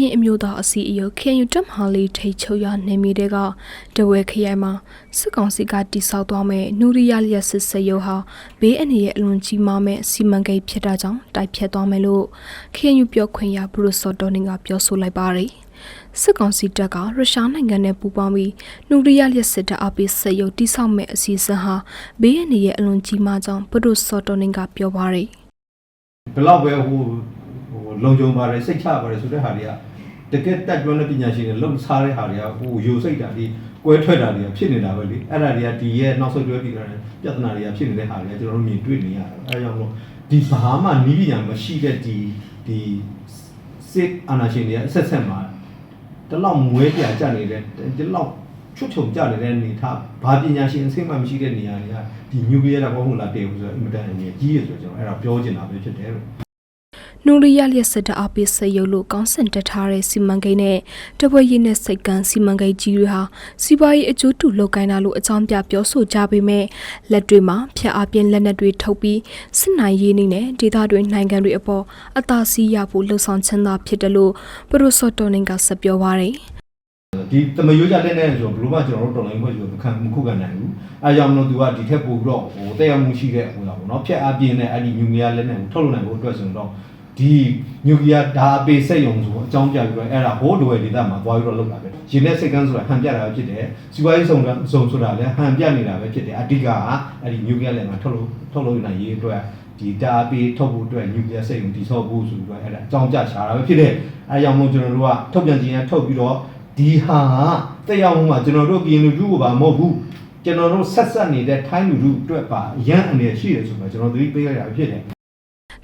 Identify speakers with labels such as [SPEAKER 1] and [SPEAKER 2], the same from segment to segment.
[SPEAKER 1] ရင်အမျိုးသားအစည်းအရုံး KNU တပ်မဟာလေးထိတ်ချုပ်ရနေမြေတဲ့ကတဝဲခရိုင်မှာစစ်ကောင်စီကတိစောက်သွားမဲ့နူရီယာလျက်စစ်စရုံဟာဘေးအနေရဲ့အလွန်ကြီးမားမဲ့စီမံကိန်းဖြစ်တာကြောင့်တိုက်ဖြတ်သွားမယ်လို့ KNU ပြောခွင့်ရဘရူစော်တော်နင်ကပြောဆိုလိုက်ပါတယ်စစ်ကောင်စီတပ်ကရုရှားနိုင်ငံနဲ့ပူးပေါင်းပြီးနူရီယာလျက်စစ်တပ်အပိစရုံတိစောက်မဲ့အစီအစဉ်ဟာဘေးအနေရဲ့အလွန်ကြီးမားကြောင်းဘရူစော်တော်နင်ကပြောပါတယ်
[SPEAKER 2] ဘယ်လောက်ပဲဟိုဟို လုံခြုံပါတယ်စိတ်ချပါတယ်ဆိုတဲ့ဟာတွေကတကယ်တက်ကျွမ်းတဲ့ပညာရှင်တွေလုံစားတဲ့ဟာတွေကဟိုယိုစိတ်တာဒီကွဲထွက်တာတွေကဖြစ်နေတာပဲလေအဲ့ဒါတွေကဒီရဲ့နောက်ဆုံးတွဲပြီးတာပြဿနာတွေကဖြစ်နေတဲ့ဟာတွေကကျွန်တော်တို့မြင်တွေ့နေရတာအဲဒါကြောင့်မို့ဒီဘာမှနီးပညာမရှိတဲ့ဒီဒီစစ်အာဏာရှင်တွေကအဆက်ဆက်မှာတလောက်မွဲပြကြနေတဲ့ဒီလောက်ချွတ်ချုံကြနေတဲ့အနေထားဘာပညာရှင်အစိမ့်မှမရှိတဲ့နေရာတွေကဒီနျူကလ িয়ার တော့ဘုံလာတည်ဘူးဆိုတော့အင်မတန်အငယ်ကြီးရဆိုတော့ကျွန်တော်အဲ့ဒါပြောချင်တာပဲဖြစ်တယ်လို့
[SPEAKER 1] နူရီယာလျက်စစ်တပ်အပိစရုပ်လို့ကောင်းစင်တက်ထားတဲ့စီမံကိန်းနဲ့တပွဲရည်နဲ့စိတ်ကန်းစီမံကိန်းကြီးတွေဟာစီးပွားရေးအကျိုးတူလုပ်ကိုင်းတာလို့အကြောင်းပြပြောဆိုကြပေမဲ့လက်တွေမှာဖျက်အပြင်းလက်နက်တွေထုတ်ပြီးစစ်နိုင်ရေးနေနဲ့ဒေသတွင်းနိုင်ငံတွေအပေါ်အသာစီးရဖို့လှုံ့ဆော်ချင်တာဖြစ်တယ်လို့ပရိုဆိုတိုနင်ကဆက်ပြောပါရယ်
[SPEAKER 2] ဒီတမယိုးကြတဲ့နဲ့ဆိုတော့ဘလို့မှကျွန်တော်တို့တော်လိုင်းဖွဲ့ဆိုတော့ခံမခုခံနိုင်ဘူးအဲကြောင့်မလို့သူကဒီထက်ပိုပြီးတော့ဟိုတက်ရောက်မှုရှိတဲ့ဟိုလာပေါ့နော်ဖြက်အပြင်းနဲ့အဲ့ဒီနျူကလ িয়ার လက်နဲ့ထုတ်လုပ်နိုင်ဖို့အတွက်ဆိုတော့ ဒီနျူကလ িয়ার ဓာအပေစက်ယုံဆိုအကြောင်းပြပြီးတော့အဲ့ဒါဟိုးဒဝဲဒေသမှာသွားပြီးတော့လုပ်တာပဲရင်းနဲ့စိတ်ကန်းဆိုတာဟန်ပြတာပဲဖြစ်တယ်စီဝိုင်းစုံစုံဆိုတာလည်းဟန်ပြနေတာပဲဖြစ်တယ်အဓိကကအဲ့ဒီနျူကလ িয়ার လက်မှာထုတ်လုပ်ထုတ်လုပ်နိုင်ရေးအတွက်ဒီဓာအပေထုတ်ဖို့အတွက်နျူကလ িয়ার စက်ယုံတည်ဆောက်ဖို့ဆိုပြီးတော့အဲ့ဒါအကြောင်းပြချတာပဲဖြစ်တယ်အဲကြောင့်မို့ကျွန်တော်တို့ကထုတ်ပြန်ခြင်းရထုတ်ပြီးတော့ ဒီဟာကတက်ရောက်မှုမှာကျွန်တော်တို့ပြည်လူထုကိုပါမဟုတ်ဘူးကျွန်တော်တို့ဆက်ဆက်နေတဲ့ထိုင်းလူထုအတွက်ပါရန်အနေရှိတယ်ဆိုတော့ကျွန်တော်သတိပေးရတာဖြစ်တယ်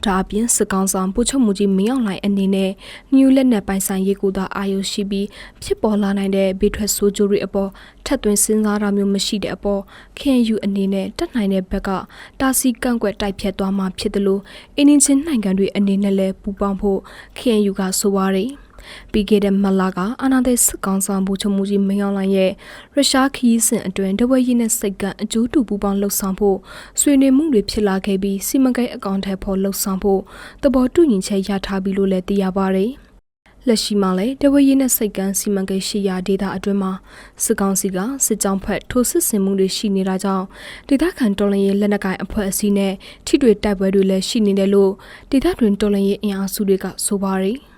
[SPEAKER 1] ဒါအပြင်စစ်ကောင်ဆောင်ပို့ချုပ်မှုကြီးမင်းအောင်လှိုင်အနေနဲ့ညူလက်နဲ့ပိုင်ဆိုင်ရေးကိုသာအာရုံရှိပြီးဖြစ်ပေါ်လာနိုင်တဲ့ဘေးထွက်ဆိုးကျိုးတွေအပေါ်ထပ်သွင်းစဉ်းစားတာမျိုးမရှိတဲ့အပေါ် KNU အနေနဲ့တက်နိုင်တဲ့ဘက်ကတာစီကန့်ကွက်တိုက်ဖြတ်သွားမှာဖြစ်တယ်လို့အင်းင်းချင်းနိုင်ငံတွေအနေနဲ့လည်းပူးပေါင်းဖို့ KNU ကဆိုပါတယ် ပြီးခဲ့တဲ့မလာကအာနာသိစစ်ကောင်ဆောင်ဘူချုံမူကြီးမင်းအောင်လှိုင်ရဲ့ရုရှားခီးစဉ်အတွင်းတဝဲရည်နဲ့စိတ်ကအကျိုးတူပူပေါင်းလှုပ်ဆောင်ဖို့ဆွေးနွေးမှုတွေဖြစ်လာခဲ့ပြီးစီမံကိန်းအကောင့်ထဲပေါ်လှုပ်ဆောင်ဖို့သဘောတူညီချက်ရထားပြီလို့လည်းသိရပါတယ်။လက်ရှိမှာလည်းတဝဲရည်နဲ့စိတ်ကန်းစီမံကိန်းရှိရာဒေသအတွင်းမှာစစ်ကောင်စီကစစ်ကြောင်းဖက်ထိုးစစ်ဆင်မှုတွေရှိနေတာကြောင့်ဒေသခံတော်လှန်ရေးလက်နက်ကိုင်အဖွဲ့အစည်းနဲ့ထိတွေ့တိုက်ပွဲတွေလည်းရှိနေတယ်လို့ဒေသတွင်တော်လှန်ရေးအင်အားစုတွေကဆိုပါတယ်။